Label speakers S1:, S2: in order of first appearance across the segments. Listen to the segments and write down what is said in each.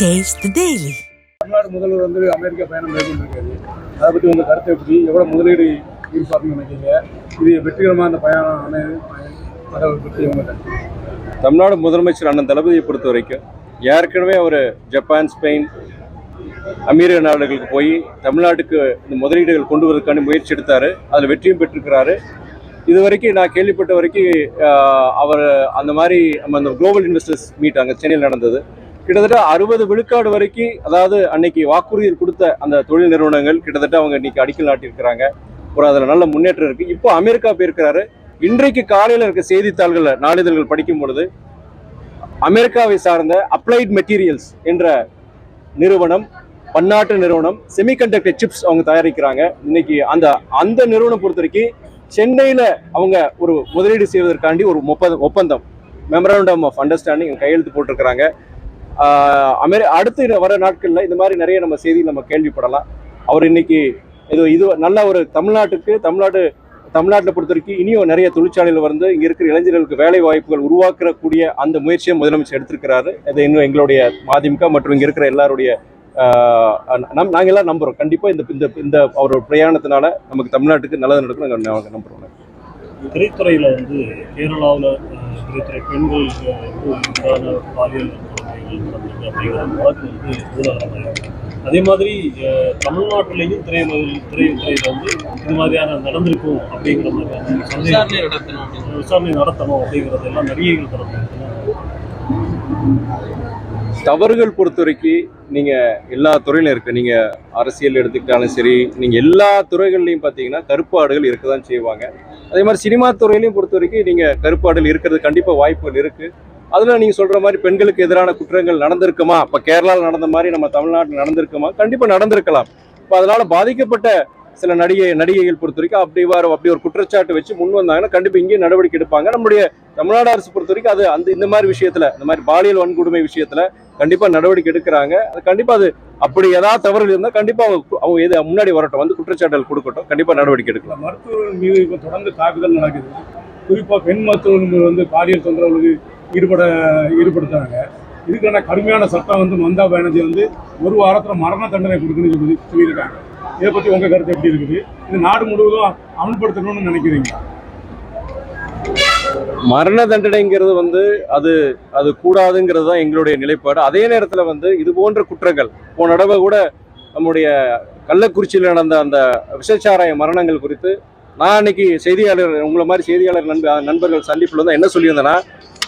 S1: The Daily.
S2: Tamil Nadu முதல்வர் வந்து America பயணம் மேற்கொண்டிருக்காரு. அதை பற்றி உங்கள் கருத்தை எப்படி எவ்வளோ முதலீடு ஈடுபார்க்கணும்னு நினைக்கிறீங்க? இது வெற்றிகரமாக அந்த பயணம் அமைய- பற்றி உங்கள் கருத்து?
S3: தமிழ்நாடு முதலமைச்சர் அண்ணன் தளபதியை பொறுத்த வரைக்கும் ஏற்கனவே அவர் ஜப்பான் ஸ்பெயின் அமீரக நாடுகளுக்கு போய் தமிழ்நாட்டுக்கு இந்த முதலீடுகள் கொண்டு வரதுக்கான முயற்சி எடுத்தார். அதில் வெற்றியும் பெற்றிருக்கிறாரு. இது வரைக்கும் நான் கேள்விப்பட்ட வரைக்கும் அவர் அந்த மாதிரி நம்ம அந்த குளோபல் இன்வெஸ்டர்ஸ் மீட் அங்கே சென்னையில் நடந்தது. கிட்டத்தட்ட அறுபது விழுக்காடு வரைக்கும் அதாவது அன்னைக்கு வாக்குறுதியில் கொடுத்த அந்த தொழில் நிறுவனங்கள் கிட்டத்தட்ட அவங்க இன்னைக்கு அடிக்கல் நாட்டியிருக்கிறாங்க. ஒரு அதில் நல்ல முன்னேற்றம் இருக்குது இப்போ அமெரிக்கா போயிருக்கிறாரு. இன்றைக்கு காலையில் இருக்க செய்தித்தாள்களில் நாளிதழ்கள் படிக்கும் பொழுது அமெரிக்காவை சார்ந்த அப்ளைட் மெட்டீரியல்ஸ் என்ற நிறுவனம் பன்னாட்டு நிறுவனம் செமிகண்டக்டர் சிப்ஸ் அவங்க தயாரிக்கிறாங்க. இன்னைக்கு அந்த அந்த நிறுவனம் பொறுத்த வரைக்கும் சென்னையில் அவங்க ஒரு முதலீடு செய்வதற்காண்டி ஒரு ஒப்பந்தம் ஒப்பந்தம் மெமரண்டம் ஆஃப் அண்டர்ஸ்டாண்டிங் கையெழுத்து போட்டிருக்கிறாங்க. அமெரி அடுத்து வர நாட்களில் இந்த மாதிரி நிறைய நம்ம செய்தி நம்ம கேள்விப்படலாம். அவர் இன்னைக்கு இது இது நல்ல ஒரு தமிழ்நாட்டுக்கு தமிழ்நாடு தமிழ்நாட்டில் பொறுத்த வரைக்கும் இனியும் நிறைய தொழிற்சாலைகள் வந்து இங்கே இருக்கிற இளைஞர்களுக்கு வேலை வாய்ப்புகள் உருவாக்கக்கூடிய அந்த முயற்சியை முதலமைச்சர் எடுத்திருக்கிறாரு. அது இன்னும் எங்களுடைய மதிமுக மற்றும் இங்கே இருக்கிற எல்லாருடைய நம் நாங்கள் எல்லாம் நம்புகிறோம் கண்டிப்பாக இந்த இந்த இந்த அவரோட பிரயாணத்தினால நமக்கு தமிழ்நாட்டுக்கு நல்லது நடக்கும் நாங்க நம்புகிறோம் நம்புறோம்.
S4: திரைத்துறையில் வந்து கேரளாவில் திரைத்துறை பெண்களுக்கு பாலியல் அப்படிங்கிற வழக்கு வந்து ஊடகமாக அதே மாதிரி தமிழ்நாட்டிலையும் திரையுலகில் திரைத்துறையில் வந்து இது மாதிரியான நடந்திருக்கும் அப்படிங்கிற மாதிரியான சந்தேகம் விசாரணை நடத்தணும் அப்படிங்கிறது எல்லாம் நடிகைகள் தரப்பு.
S3: தவறுகள் பொறுத்த வரைக்கும் நீங்க எல்லா துறையிலும் இருக்கு. நீங்க அரசியல் எடுத்துக்கிட்டாலும் சரி நீங்க எல்லா துறைகள்லையும் பார்த்தீங்கன்னா கருப்பாடுகள் இருக்க தான் செய்வாங்க. அதே மாதிரி சினிமா துறையிலையும் பொறுத்த வரைக்கும் நீங்க கருப்பாடுகள் இருக்கிறது கண்டிப்பா வாய்ப்புகள் இருக்கு. அதில் நீங்கள் சொல்கிற மாதிரி பெண்களுக்கு எதிரான குற்றங்கள் நடந்திருக்குமா? இப்போ கேரளாவில் நடந்த மாதிரி நம்ம தமிழ்நாட்டில் நடந்திருக்குமா? கண்டிப்பாக நடந்திருக்கலாம். இப்போ அதனால் பாதிக்கப்பட்ட சில நடிகை நடிகைகள் பொறுத்த வரைக்கும் அப்படி வர அப்படி ஒரு குற்றச்சாட்டு வச்சு முன் வந்தாங்கன்னா கண்டிப்பாக இங்கேயும் நடவடிக்கை எடுப்பாங்க. நம்முடைய தமிழ்நாடு அரசு பொறுத்த வரைக்கும் அது அந்த இந்த மாதிரி விஷயத்தில் இந்த மாதிரி பாலியல் வன்கொடுமை விஷயத்தில் கண்டிப்பாக நடவடிக்கை எடுக்கிறாங்க. அது கண்டிப்பாக அது அப்படி ஏதாவது தவறு இருந்தால் கண்டிப்பாக அவங்க அவங்க எது முன்னாடி வரட்டும். வந்து குற்றச்சாட்டுகள் கொடுக்கட்டும். கண்டிப்பாக நடவடிக்கை எடுக்கலாம்.
S2: மருத்துவர்கள் மீது இப்போ தொடர்ந்து தாக்குதல் நடக்குது. குறிப்பாக பெண் மருத்துவர்கள் வந்து பாலியல் தொந்தரவுகளுக்கு ஈடுபட ஈடுபடுத்துறாங்க. இதுக்கான கடுமையான சட்டம் வந்து மம்தா பானர்ஜி வந்து ஒரு வாரத்தில் மரண தண்டனை கொடுக்குன்னு சொல்லி சொல்லியிருக்காங்க. இதை பற்றி உங்கள் கருத்து எப்படி இருக்குது? இது நாடு முழுவதும் அமல்படுத்தணும்னு நினைக்கிறீங்க.
S3: மரண தண்டனைங்கிறது வந்து அது அது கூடாதுங்கிறது தான் எங்களுடைய நிலைப்பாடு. அதே நேரத்தில் வந்து இது போன்ற குற்றங்கள் போன தடவை கூட நம்முடைய கள்ளக்குறிச்சியில் நடந்த அந்த விஷச்சாராய மரணங்கள் குறித்து நான் அன்னைக்கு செய்தியாளர் உங்களை மாதிரி செய்தியாளர் நண்ப நண்பர்கள் சந்திப்பில் வந்து என்ன சொல்லியிருந்தேன்னா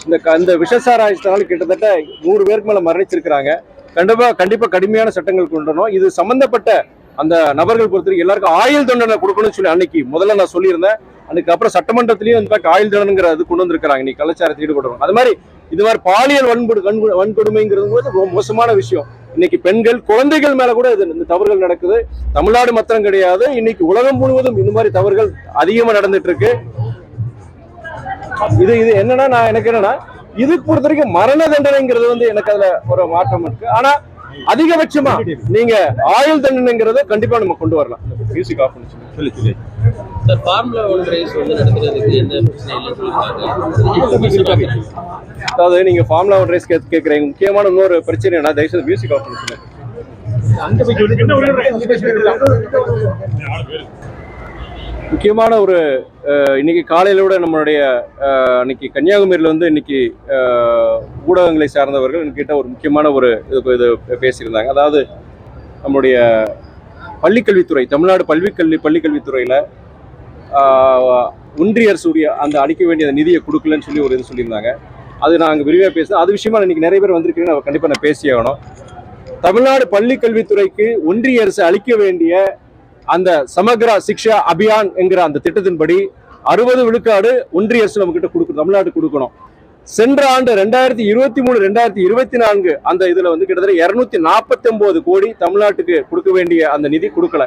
S3: இந்த க- இந்த விஷச்சாராயத்தினால கிட்டத்தட்ட நூறு பேருக்கு மேலே மரணிச்சிருக்கிறாங்க. கண்டிப்பாக கண்டிப்பாக கடுமையான சட்டங்கள் கொண்டு வரணும். இது சம்பந்தப்பட்ட அந்த நபர்கள் பொறுத்தவரைக்கும் எல்லாருக்கும் ஆயுள் தண்டனை கொடுக்கணும்னு சொல்லி அன்னைக்கு முதல்ல நான் சொல்லியிருந்தேன். அதுக்கு அப்புறம் சட்டமன்றத்திலயும் இந்த ஆயுள் தண்டனைங்கிற இது கொண்டு வந்திருக்கிறாங்க. நீ கலாச்சாரத்தை ஈடுபடுறோம் அது மாதிரி இது மாதிரி பாலியல் வன்படு வன்கொடுமைங்கிறது போது ரொம்ப மோசமான விஷயம். இன்னைக்கு பெண்கள் குழந்தைகள் மேல கூட இது இந்த தவறுகள் நடக்குது. தமிழ்நாடு மாத்திரம் கிடையாது. இன்னைக்கு உலகம் முழுவதும் இந்த மாதிரி தவறுகள் அதிகமாக நடந்துட்டு இருக்கு. இது இது என்னன்னா நான் எனக்கு என்னன்னா இதுக்கு பொறுத்த வரைக்கும் மரண தண்டனைங்கிறது வந்து எனக்கு அதுல ஒரு மாற்றம் இருக்கு. ஆனா அதிகபட்சமா நீங்க ஆயுள் தண்டனைங்கிறத கண்டிப்பா நம்ம கொண்டு வரலாம். மியூசிக் ஆஃப் சொல்லி சொல்லி.
S5: சார் ஃபார்முலா ஒன் ரேஸ் வந்து நடக்கிறதுக்கு எந்த பிரச்சனை இல்லைன்னு சொல்லியிருக்காங்க.
S3: அதாவது நீங்க ஃபார்முலா ஒன் ரேஸ் கேட்குறீங்க முக்கியமான இன்னொரு பிரச்சனை என்ன தயவுசெய்து மியூசிக் ஆஃப் பண்ணி சொல்லுங்க முக்கியமான ஒரு இன்னைக்கு காலையில நம்மளுடைய இன்னைக்கு கன்னியாகுமரியில வந்து இன்னைக்கு ஊடகங்களை சார்ந்தவர்கள் என்கிட்ட ஒரு முக்கியமான ஒரு இது இது பேசியிருந்தாங்க. அதாவது நம்மளுடைய பள்ளிக்கல்வித்துறை தமிழ்நாடு பள்ளிக்கல்வி பள்ளிக்கல்வித்துறையில ஒன்றிய அரசுடைய அந்த அளிக்க வேண்டிய நிதியை கொடுக்கலன்னு சொல்லி ஒரு இது சொல்லியிருந்தாங்க. அது நாங்கள் விரிவாக பேசுகிறோம் அது விஷயமா இன்னைக்கு நிறைய பேர் வந்திருக்கிறேன்னு கண்டிப்பாக நான் பேசியாகணும் தமிழ்நாடு பள்ளிக்கல்வித்துறைக்கு ஒன்றிய அரசு அளிக்க வேண்டிய அந்த சமக்ரா சிக்ஷா அபியான் என்கிற அந்த திட்டத்தின்படி அறுபது விழுக்காடு ஒன்றிய அரசு நம்ம கிட்ட கொடுக்கணும் தமிழ்நாடு கொடுக்கணும். சென்ற ஆண்டு ரெண்டாயிரத்தி இருபத்தி மூணு ரெண்டாயிரத்தி இருபத்தி நான்கு அந்த இதுல வந்து கிட்டத்தட்ட இருநூத்தி நாற்பத்தி ஒன்பது கோடி தமிழ்நாட்டுக்கு கொடுக்க வேண்டிய அந்த நிதி கொடுக்கல.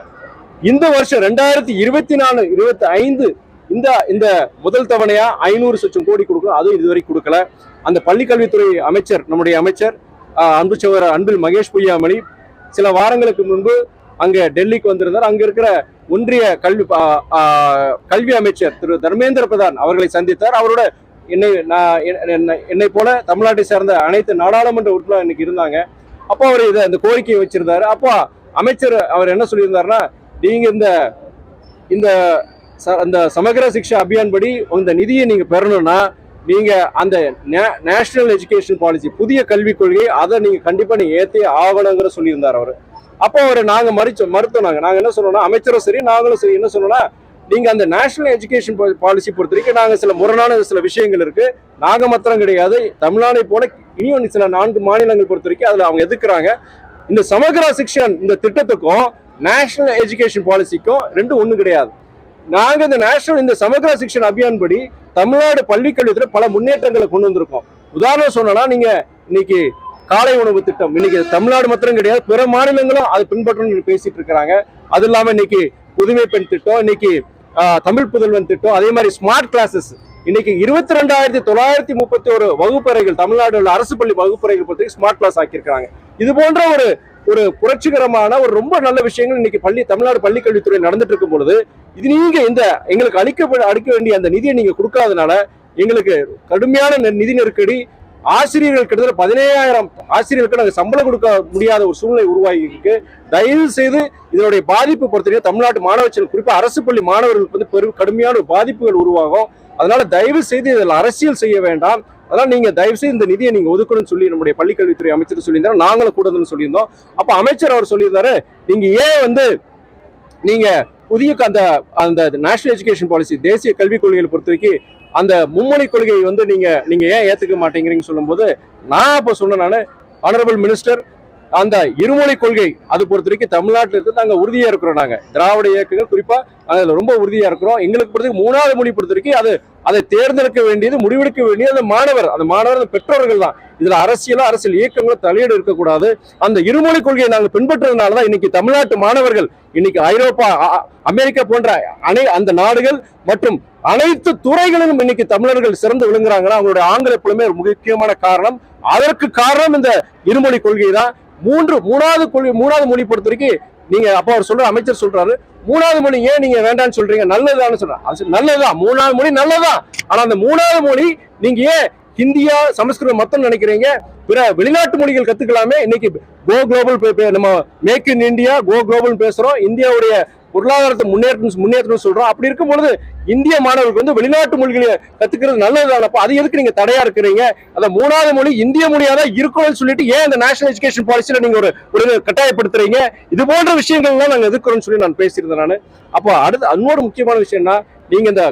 S3: இந்த வருஷம் ரெண்டாயிரத்தி இருபத்தி நாலு இருபத்தி ஐந்து இந்த இந்த முதல் தவணையா ஐநூறு லட்சம் கோடி கொடுக்கணும் அதுவும் இதுவரை கொடுக்கல. அந்த பள்ளிக்கல்வித்துறை அமைச்சர் நம்முடைய அமைச்சர் அன்பு சவர் அன்பில் மகேஷ் பொய்யாமணி சில வாரங்களுக்கு முன்பு அங்கே டெல்லிக்கு வந்திருந்தார். அங்கே இருக்கிற ஒன்றிய கல்வி கல்வி அமைச்சர் திரு தர்மேந்திர பிரதான் அவர்களை சந்தித்தார். அவரோட என்னை நான் என்னை- என்னை போல தமிழ்நாட்டை சேர்ந்த அனைத்து நாடாளுமன்ற உறுப்பினர் இன்னைக்கு இருந்தாங்க. அப்போ அவர் இதை அந்த கோரிக்கையை வச்சிருந்தாரு. அப்போ அமைச்சர் அவர் என்ன சொல்லியிருந்தாருன்னா நீங்க இந்த இந்த ச- அந்த சமகர சிக்ஷா அபியான் படி இந்த நிதியை நீங்க பெறணும்னா நீங்க அந்த நேஷனல் எஜுகேஷன் பாலிசி புதிய கல்விக் கொள்கை அதை நீங்க கண்டிப்பா நீங்க ஏத்தே ஆகணுங்கிற சொல்லியிருந்தார் அவர். அப்போ அவர் நாங்கள் மறிச்சோம் மறுத்தோம் நாங்கள் நாங்கள் என்ன சொன்னோம்னா அமைச்சரும் சரி நாங்களும் சரி. என்ன சொன்னோம்னா நீங்கள் அந்த நேஷனல் எஜுகேஷன் பாலிசி பொறுத்த வரைக்கும் நாங்கள் சில முரணான சில விஷயங்கள் இருக்குது நாங்கள் மாத்திரம் கிடையாது. தமிழ்நாடை போல இனியும் சில நான்கு மாநிலங்கள் பொறுத்த வரைக்கும் அதில் அவங்க எதிர்க்கிறாங்க இந்த சமகரா சிக்ஷன் இந்த திட்டத்துக்கும் நேஷனல் எஜுகேஷன் பாலிசிக்கும் ரெண்டும் ஒன்றும் கிடையாது. நாங்கள் இந்த நேஷனல் இந்த சமகரா சிக்ஷன் அபியான் படி தமிழ்நாடு பள்ளி பல முன்னேற்றங்களை கொண்டு வந்திருக்கோம். உதாரணம் சொன்னா நீங்கள் இன்னைக்கு காலை உணவு திட்டம். இன்னைக்கு தமிழ்நாடு மாத்திரம் கிடையாது பிற மாநிலங்களும் அதை பின்பற்றணும்னு பேசிட்டு இருக்கிறாங்க. அது இல்லாம இன்னைக்கு புதுமை பெண் திட்டம் இன்னைக்கு தமிழ் புதல்வன் திட்டம் அதே மாதிரி ஸ்மார்ட் கிளாஸஸ் இன்னைக்கு இருபத்தி ரெண்டாயிரத்தி தொள்ளாயிரத்தி முப்பத்தி ஒரு வகுப்பறைகள் தமிழ்நாடு உள்ள அரசு பள்ளி வகுப்பறைகள் பொறுத்த ஸ்மார்ட் கிளாஸ் ஆக்கியிருக்காங்க இது போன்ற ஒரு ஒரு புரட்சிகரமான ஒரு ரொம்ப நல்ல விஷயங்கள் இன்னைக்கு பள்ளி தமிழ்நாடு பள்ளிக்கல்வித்துறை நடந்துட்டு இருக்கும் பொழுது இது நீங்க இந்த எங்களுக்கு அளிக்க அளிக்க வேண்டிய அந்த நிதியை நீங்க கொடுக்காதனால எங்களுக்கு கடுமையான நிதி நெருக்கடி ஆசிரியர்கள் கிட்டத்தட்ட பதினேழாயிரம் ஆசிரியர்களுக்கு நாங்கள் சம்பளம் கொடுக்க முடியாத ஒரு சூழ்நிலை உருவாகி இருக்கு தயவு செய்து இதனுடைய பாதிப்பு பொறுத்தவரைக்கும் தமிழ்நாட்டு மாணவர்கள் குறிப்பாக அரசு பள்ளி மாணவர்களுக்கு வந்து பெரும் கடுமையான பாதிப்புகள் உருவாகும். அதனால தயவு செய்து இதில் அரசியல் செய்ய வேண்டாம். அதனால் நீங்கள் தயவு செய்து இந்த நிதியை நீங்கள் ஒதுக்கணும்னு சொல்லி நம்முடைய பள்ளிக்கல்வித்துறை அமைச்சர் சொல்லியிருந்தாரு. நாங்களும் கூடதுன்னு சொல்லியிருந்தோம். அப்போ அமைச்சர் அவர் சொல்லியிருந்தாரு நீங்கள் ஏன் வந்து நீங்கள் புதிய அந்த அந்த நேஷனல் எஜுகேஷன் பாலிசி தேசிய கல்விக் கொள்கைகளை பொறுத்த வரைக்கும் அந்த மும்மொழி கொள்கையை வந்து நீங்க நீங்க ஏன் ஏத்துக்க மாட்டேங்கிறீங்கன்னு சொல்லும்போது நான் அப்ப சொன்னேன் நானு ஆனரபிள் மினிஸ்டர் அந்த இருமொழி கொள்கை அது பொறுத்த வரைக்கும் தமிழ்நாட்டில் இருந்து நாங்கள் உறுதியாக இருக்கிறோம் நாங்கள் திராவிட இயக்கங்கள் குறிப்பாக அதில் ரொம்ப உறுதியாக இருக்கிறோம். எங்களுக்கு பொறுத்த மூணாவது மொழி பொறுத்த வரைக்கும் அது அதை தேர்ந்தெடுக்க வேண்டியது முடிவெடுக்க வேண்டியது அந்த மாணவர். அந்த மாணவர் அந்த பெற்றோர்கள் தான். இதுல அரசியலும் அரசியல் இயக்கங்களும் தலையீடு இருக்கக்கூடாது. அந்த இருமொழி கொள்கையை நாங்கள் பின்பற்றுறதுனால தான் இன்னைக்கு தமிழ்நாட்டு மாணவர்கள் இன்னைக்கு ஐரோப்பா அ- அமெரிக்கா போன்ற அனை அந்த நாடுகள் மற்றும் அனைத்து துறைகளிலும் இன்னைக்கு தமிழர்கள் சிறந்து விழுங்குறாங்கன்னா அவங்களுடைய ஆங்கில புலமே ஒரு முக்கியமான காரணம். அதற்கு காரணம் இந்த இருமொழி கொள்கை தான். மூன்று மூணாவது கொள்கை மூணாவது மொழி பொறுத்த வரைக்கும் நீங்க அப்ப அவர் சொல்ற அமைச்சர் சொல்றாரு. மூணாவது மொழி ஏன் நீங்க வேண்டாம்னு சொல்றீங்க? நல்லதான்னு சொல்றாரு. அது நல்லதுதான். மூணாவது மொழி நல்லதுதான். ஆனா அந்த மூணாவது மொழி நீங்க ஏன் ஹிந்தியா சமஸ்கிருதம் மொத்தம் நினைக்கிறீங்க பிற வெளிநாட்டு மொழிகள் கத்துக்கலாமே. இன்னைக்கு கோ குளோபல் நம்ம make in India go global பேசுறோம். இந்தியாவுடைய பொருளாதாரத்தை முன்னேற்றம் முன்னேற்றம் சொல்றோம். அப்படி இருக்கும் பொழுது இந்திய மாணவர்களுக்கு வந்து வெளிநாட்டு மொழிகளை கத்துக்கிறது நல்லதுதான்? அது எதுக்கு நீங்க தடையா இருக்கிறீங்க? அந்த மூணாவது மொழி இந்திய மொழியா தான் இருக்கணும்னு சொல்லிட்டு ஏன் இந்த நேஷனல் எஜுகேஷன் பாலிசியில நீங்க ஒரு ஒரு கட்டாயப்படுத்துறீங்க? இது போன்ற விஷயங்கள்லாம் நாங்க எதிர்க்கிறோம்னு சொல்லி நான் பேசியிருந்தேன் நான். அப்போ அடுத்து இன்னொரு முக்கியமான விஷயம்னா நீங்க இந்த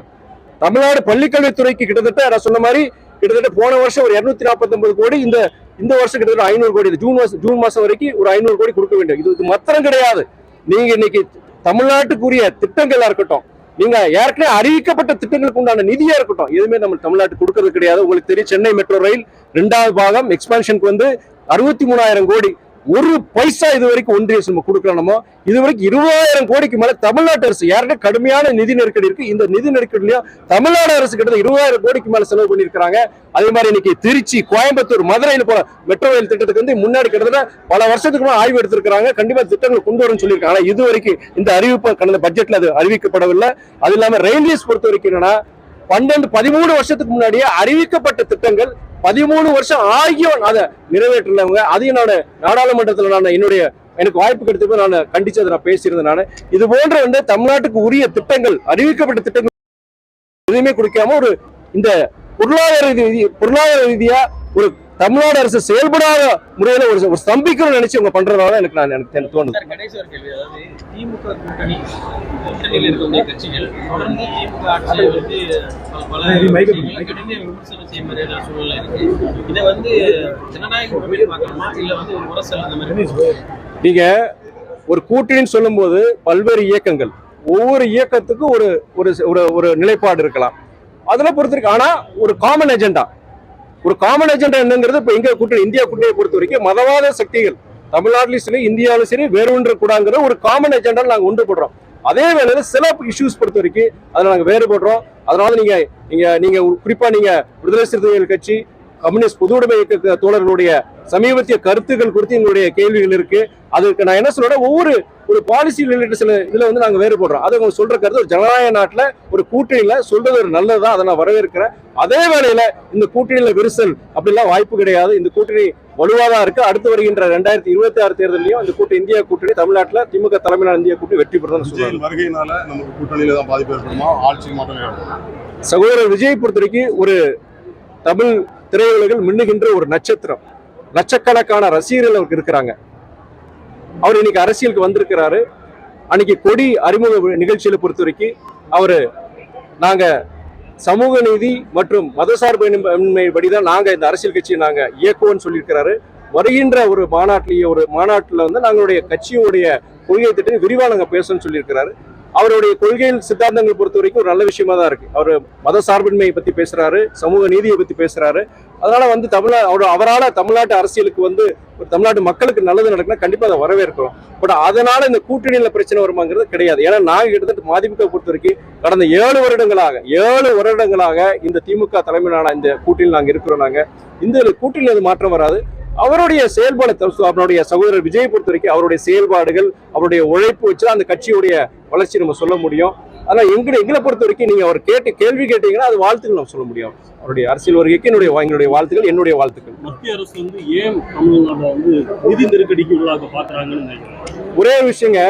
S3: தமிழ்நாடு பள்ளிக்கல்வித்துறைக்கு கிட்டத்தட்ட நான் சொன்ன மாதிரி கிட்டத்தட்ட போன வருஷம் ஒரு இருநூத்தி நாற்பத்தி கோடி இந்த இந்த வருஷம் கிட்டத்தட்ட ஐநூறு கோடி. ஜூன் மாசம் ஜூன் மாசம் வரைக்கும் ஒரு ஐநூறு கோடி கொடுக்க வேண்டும். இது மத்திரம் கிடையாது. நீங்க இன்னைக்கு தமிழ்நாட்டுக்குரிய திட்டங்களா இருக்கட்டும் நீங்க ஏற்கனவே அறிவிக்கப்பட்ட திட்டங்களுக்கு உண்டான நிதியா இருக்கட்டும் எதுவுமே நம்ம தமிழ்நாட்டுக்கு கொடுக்கறது கிடையாது. உங்களுக்கு தெரியும் சென்னை மெட்ரோ ரயில் ரெண்டாவது பாகம் எக்ஸ்பான்ஷனுக்கு வந்து அறுபத்தி மூணாயிரம் கோடி ஒரு பைசா இது வரைக்கும் ஒன்றிய அரசு நம்ம இது வரைக்கும் இருபதாயிரம் கோடிக்கு மேல தமிழ்நாட்டு அரசு யாருடைய கடுமையான நிதி நெருக்கடி இருக்கு? இந்த நிதி நெருக்கடியிலையும் தமிழ்நாடு அரசு கிட்ட இருபதாயிரம் கோடிக்கு மேல செலவு பண்ணியிருக்காங்க அதே மாதிரி இன்னைக்கு திருச்சி கோயம்புத்தூர் மதுரையில் போல மெட்ரோ ரயில் திட்டத்துக்கு வந்து முன்னாடி கிட்டத்தட்ட பல வருஷத்துக்கு மேலே ஆய்வு எடுத்திருக்கிறாங்க. கண்டிப்பா திட்டங்கள் கொண்டு வரும்னு சொல்லியிருக்காங்க. இது வரைக்கும் இந்த அறிவிப்பு கடந்த பட்ஜெட்ல அது அறிவிக்கப்படவில்லை. அது இல்லாம ரயில்வேஸ் பொறுத்த வரைக்கும் என்னன்னா பன்னெண்டு பதிமூணு வருஷத்துக்கு முன்னாடியே அறிவிக்கப்பட்ட திட்டங்கள் பதிமூணு வருஷம் ஆகியும் அதை நிறைவேற்றலவங்க அதையும் நான் நாடாளுமன்றத்தில் நான் என்னுடைய எனக்கு வாய்ப்பு கிடைத்தப்ப நான் கண்டிச்சு அதை நான் பேசியிருந்தேன் நான். இது போன்ற வந்து தமிழ்நாட்டுக்கு உரிய திட்டங்கள் அறிவிக்கப்பட்ட திட்டங்கள் எதுவுமே கொடுக்காம ஒரு இந்த பொருளாதார ரீதி பொருளாதார ரீதியா ஒரு தமிழ்நாடு அரசு செயல்படாத முறையில ஒரு ஒரு ஸ்தம்பிக்கணும்னு நினைச்சு அவங்க பண்றதுனால எனக்கு நான் எனக்கு தோணுது.
S5: சார் கணேஷ் ஒரு கேள்வி அதாவது திமுக
S3: நீங்க ஒரு கூட்டணின்னு சொல்லும்போது பல்வேறு இயக்கங்கள் ஒவ்வொரு இயக்கத்துக்கும் ஒரு ஒரு ஒரு ஒரு நிலைப்பாடு இருக்கலாம். அதெல்லாம் பொறுத்த வரைக்கும் ஆனா ஒரு காமன் எஜெண்டா ஒரு காமன் எஜெண்டா என்னங்கிறது இப்போ எங்க கூட்டணி இந்தியா கூட்டணியை பொறுத்த வரைக்கும் மதவாத சக்திகள் தமிழ்நாட்டிலும் சரி இந்தியாவிலும் சரி வேறு ஒன்று கூடாங்கிற ஒரு காமன் எஜெண்டா நாங்கள் ஒன்றுபடுறோம் அதே வேளையில் சில இஷ்யூஸ் பொறுத்த வரைக்கும் அதில் நாங்கள் வேறுபடுறோம் அதனால நீங்க நீங்க நீங்க குறிப்பா நீங்க விடுதலை சிறுத்தைகள் கட்சி கம்யூனிஸ்ட் பொது உடைமை இயக்க தோழர்களுடைய சமீபத்திய கருத்துக்கள் குறித்து எங்களுடைய கேள்விகள் இருக்கு. அதுக்கு நான் என்ன சொல்றேன் ஒவ்வொரு ஒரு பாலிசி ரிலேட்டட் சில இதுல வந்து நாங்க வேறுபடுறோம். அதை அவங்க சொல்ற கருத்து ஒரு ஜனநாயக நாட்டுல ஒரு கூட்டணியில சொல்றது ஒரு நல்லதுதான் அதை நான் வரவேற்கிறேன். அதே வேளையில இந்த கூட்டணியில விரிசல் அப்படிலாம் வாய்ப்பு கிடையாது. இந்த கூட்டணி வலுவாதான் இருக்கு. அடுத்து வருகின்ற ரெண்டாயிரத்தி இருபத்தி ஆறு தேர்தலையும் இந்த கூட்டணி இந்தியா கூட்டணி தமிழ்நாட்டுல திமுக தலைமையிலான இந்தியா கூட்டணி வெற்றி பெறுதான் சொல்றாங்க
S1: வருகையினால நமக்கு கூட்டணியில தான் பாதிப்பு ஏற்படுமா? ஆட்சிக்கு மாற்றம்
S3: சகோதரர் விஜய் பொறுத்த வரைக்கும் ஒரு தமிழ் திரையுலகில் மின்னுகின்ற ஒரு நட்சத்திரம். லட்சக்கணக்கான ரசிகர்கள் அவருக்கு இருக்கிறாங்க. அவர் இன்னைக்கு அரசியலுக்கு வந்திருக்கிறாரு. அன்னைக்கு கொடி அறிமுக நிகழ்ச்சியில பொறுத்த வரைக்கும் அவரு நாங்க சமூக நீதி மற்றும் மதசார்பின்மை படிதான் நாங்க இந்த அரசியல் கட்சியை நாங்க இயக்குவோம்னு சொல்லியிருக்கிறாரு. வருகின்ற ஒரு மாநாட்டிலேயே ஒரு மாநாட்டில் வந்து நாங்களுடைய கட்சியுடைய கொள்கை திட்டம் விரிவாக நாங்கள் பேசணும்னு சொல்லியிருக்கிறாரு. அவருடைய கொள்கையில் சித்தாந்தங்கள் பொறுத்த வரைக்கும் ஒரு நல்ல விஷயமா தான் இருக்கு. அவர் மத சார்பின்மையை பத்தி பேசுறாரு சமூக நீதியை பத்தி பேசுறாரு. அதனால வந்து தமிழ அவர் அவரால் தமிழ்நாட்டு அரசியலுக்கு வந்து ஒரு தமிழ்நாட்டு மக்களுக்கு நல்லது நடக்குன்னா கண்டிப்பா அதை வரவேற்கிறோம். பட் அதனால இந்த கூட்டணியில பிரச்சனை வருமாங்கிறது கிடையாது. ஏன்னா நாங்க கிட்டத்தட்ட மதிமுக பொறுத்த வரைக்கும் கடந்த ஏழு வருடங்களாக ஏழு வருடங்களாக இந்த திமுக தலைமையிலான இந்த கூட்டணியில் நாங்க இருக்கிறோம் நாங்க. இந்த கூட்டணியில் அது மாற்றம் வராது. அவருடைய செயல்பாடு அவருடைய சகோதரர் விஜய் பொறுத்த வரைக்கும் அவருடைய செயல்பாடுகள் அவருடைய உழைப்பு வச்சு அந்த கட்சியுடைய வளர்ச்சி நம்ம சொல்ல முடியும். ஆனா எங்களை எங்களை பொறுத்த வரைக்கும் நீங்க அவர் கேட்டு கேள்வி கேட்டீங்கன்னா அது வாழ்த்துக்கள் நம்ம சொல்ல முடியும். அவருடைய அரசியல் வருகைக்கு என்னுடைய எங்களுடைய வாழ்த்துக்கள் என்னுடைய வாழ்த்துக்கள்.
S4: மத்திய அரசு வந்து ஏன் தமிழ்நாட்டை வந்து நிதி நெருக்கடிக்கு உள்ளாக பாக்குறாங்கன்னு நினைக்கிறேன்
S3: ஒரே ஒரு விஷயங்க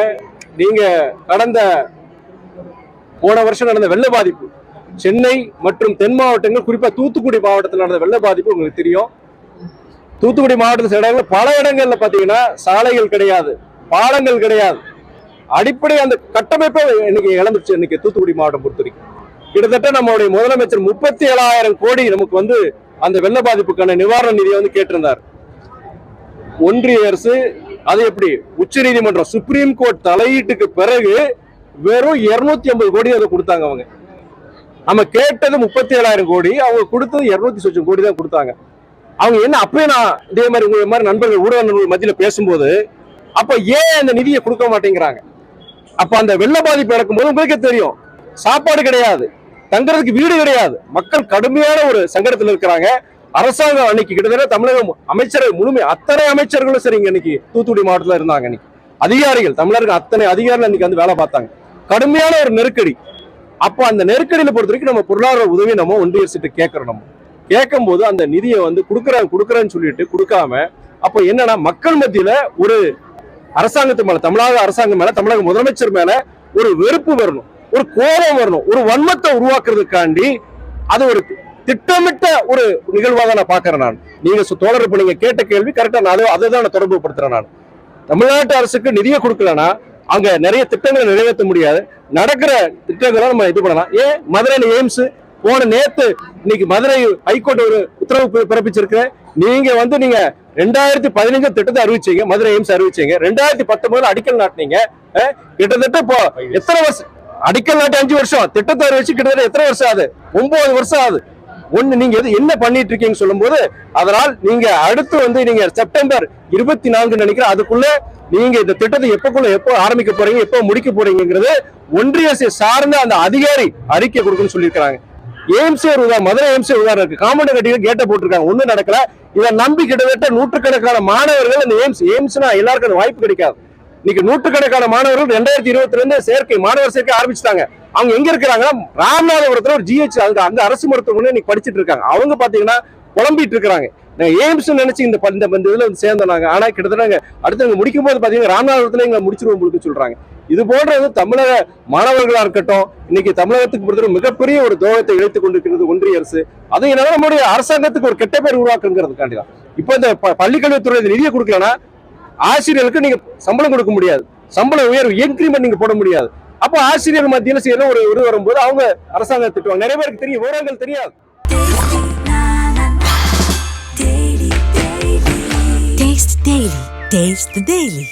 S3: நீங்க கடந்த போன வருஷம் நடந்த வெள்ள பாதிப்பு. சென்னை மற்றும் தென் மாவட்டங்கள் குறிப்பா தூத்துக்குடி மாவட்டத்தில் நடந்த வெள்ள பாதிப்பு உங்களுக்கு தெரியும். தூத்துக்குடி மாவட்டத்தில் சில பல இடங்கள்ல பாத்தீங்கன்னா சாலைகள் கிடையாது பாலங்கள் கிடையாது. அடிப்படை அந்த கட்டமைப்பை இன்னைக்கு இழந்துச்சு இன்னைக்கு தூத்துக்குடி மாவட்டம் பொறுத்த வரைக்கும். கிட்டத்தட்ட நம்மளுடைய முதலமைச்சர் முப்பத்தி ஏழாயிரம் கோடி நமக்கு வந்து அந்த வெள்ள பாதிப்புக்கான நிவாரண நிதியை வந்து கேட்டிருந்தார். ஒன்றிய அரசு அது எப்படி? உச்ச நீதிமன்றம் சுப்ரீம் கோர்ட் தலையீட்டுக்கு பிறகு வெறும் 250 ஐம்பது கோடி அதை கொடுத்தாங்க அவங்க. நம்ம கேட்டது முப்பத்தி ஏழாயிரம் கோடி அவங்க கொடுத்தது இருநூத்தி சொச்சம் கோடி தான் கொடுத்தாங்க. அவங்க என்ன அப்பயே நான் இதே மாதிரி உங்களை மாதிரி நண்பர்கள் ஊடக நண்பர்கள் மத்தியில பேசும்போது அப்போ ஏன் அந்த நிதியை கொடுக்க மாட்டேங்கிறாங்க? அப்போ அந்த வெள்ள பாதிப்பு நடக்கும்போது உங்களுக்கே தெரியும். சாப்பாடு கிடையாது. தங்குறதுக்கு வீடு கிடையாது. மக்கள் கடுமையான ஒரு சங்கடத்தில் இருக்கிறாங்க. அரசாங்கம் அன்னைக்கு கிட்டத்தட்ட தமிழக அமைச்சர்கள் முழுமை அத்தனை அமைச்சர்களும் சரிங்க இன்னைக்கு தூத்துக்குடி மாவட்டத்தில் இருந்தாங்க இன்னைக்கு அதிகாரிகள் தமிழர்கள் அத்தனை அதிகாரிகள் இன்னைக்கு வந்து வேலை பார்த்தாங்க. கடுமையான ஒரு நெருக்கடி. அப்போ அந்த நெருக்கடியில் பொறுத்த வரைக்கும் நம்ம பொருளாதார உதவி நம்ம ஒன்றிய அரசு கேட்கறோம் நம்ம. கேட்கும்போது அந்த நிதியை வந்து கொடுக்குறேன் கொடுக்குறேன்னு சொல்லிட்டு கொடுக்காம அப்போ என்னன்னா மக்கள் மத்தியில ஒரு அரசாங்கத்து மேல தமிழக அரசாங்கம் மேல தமிழக முதலமைச்சர் மேல ஒரு வெறுப்பு வரணும் ஒரு கோபம் வரணும் ஒரு வன்மத்தை உருவாக்குறதுக்காண்டி அது ஒரு திட்டமிட்ட ஒரு நிகழ்வாக தான் நான் பாக்குறேன் நான். நீங்க தோழர் இப்ப நீங்க கேட்ட கேள்வி கரெக்டா நான் அதை அதை தான் நான் தொடர்பு படுத்துறேன் நான். தமிழ்நாட்டு அரசுக்கு நிதியை கொடுக்கலனா அங்க நிறைய திட்டங்களை நிறைவேற்ற முடியாது. நடக்கிற திட்டங்களை நம்ம இது பண்ணலாம். ஏன்? மதுரையில் எய்ம்ஸ் போன நேத்து இன்னைக்கு மதுரை ஹைகோர்ட் ஒரு உத்தரவு பி- பிறப்பிச்சிருக்கு நீங்க வந்து நீங்க ரெண்டாயிரத்தி பதினஞ்சு திட்டத்தை அறிவிச்சீங்க மதுரை எய்ம்ஸ் அறிவிச்சீங்க. ரெண்டாயிரத்தி பத்தொன்பதுல அடிக்கல் நாட்டினீங்க. கிட்டத்தட்ட இப்போ எத்தனை வருஷம் அடிக்கல் நாட்டு அஞ்சு வருஷம். திட்டத்தை அறிவிச்சு கிட்டத்தட்ட எத்தனை வருஷம் ஆகுது? ஒன்பது வருஷம் ஆகுது. ஒண்ணு நீங்க எது என்ன பண்ணிட்டு இருக்கீங்க சொல்லும்போது அதனால் நீங்க அடுத்து வந்து நீங்க செப்டம்பர் இருபத்தி நான்கு நினைக்கிறேன் அதுக்குள்ள நீங்க இந்த திட்டத்தை எப்பக்குள்ள எப்போ ஆரம்பிக்க போறீங்க எப்போ முடிக்க போறீங்கிறது ஒன்றிய சார்ந்த அந்த அதிகாரி அறிக்கை கொடுக்கணும்னு சொல்லியிருக்கிறாங்க. எய்ம்ஸ் ஒரு உதாரணம் மதுரை எய்ம்ஸ் உதாரணம் இருக்கு. காமெண்ட் கட்டிகள் கேட்ட போட்டிருக்காங்க. ஒன்றும் நடக்கல. இதை நம்பி கிட்டத்தட்ட நூற்றுக்கணக்கான மாணவர்கள் அந்த எய்ம்ஸ் எய்ம்ஸ்னா எல்லாருக்கும் அந்த வாய்ப்பு கிடைக்காது. இன்னைக்கு நூற்றுக்கணக்கான மாணவர்கள் ரெண்டாயிரத்தி இருபத்தி ரெண்டு சேர்க்கை மாணவர் சேர்க்கை ஆரம்பிச்சிட்டாங்க. அவங்க எங்க இருக்கிறாங்க ராமநாதபுரத்துல ஒரு ஜிஹெச் அங்க அங்க அரசு மருத்துவமனை இன்னைக்கு இருக்காங்க. அவங்க பாத்தீங்கன்னா புலம்பிட்டு இருக்கிறாங்க. நான் எய்ம்ஸ் நினைச்சு இந்த இந்த இதுல வந்து சேர்ந்தோம் நாங்க ஆனா கிட்டத்தட்ட அடுத்து முடிக்கும் போது பாத்தீங்கன்னா ராமநாதபுரத்துல எங்களை முடிச்சிருவோம் உங்களுக்கு சொல்றாங்க. இது போன்றது தமிழக மாணவர்களா இருக்கட்டும் இன்னைக்கு தமிழகத்துக்கு பொறுத்தவரை மிகப்பெரிய ஒரு துரோகத்தை இழைத்துக் கொண்டிருக்கிறது ஒன்றிய அரசு. அது என்னால நம்முடைய அரசாங்கத்துக்கு ஒரு கெட்ட பேர் உருவாக்குங்கிறதுக்காண்டி தான். இப்போ இந்த ப- பள்ளிக்கல்வித்துறை நிதியை கொடுக்கலன்னா ஆசிரியர்களுக்கு நீங்க சம்பளம் கொடுக்க முடியாது. சம்பள உயர்வு இன்க்ரிமெண்ட் நீங்க போட முடியாது. அப்போ ஆசிரியர் மத்தியில் செய்யற ஒரு இது வரும்போது அவங்க அரசாங்கம் திட்டுவாங்க. நிறைய பேருக்கு தெரியும் விவரங்கள் தெரியாது.
S6: Taste the Daily.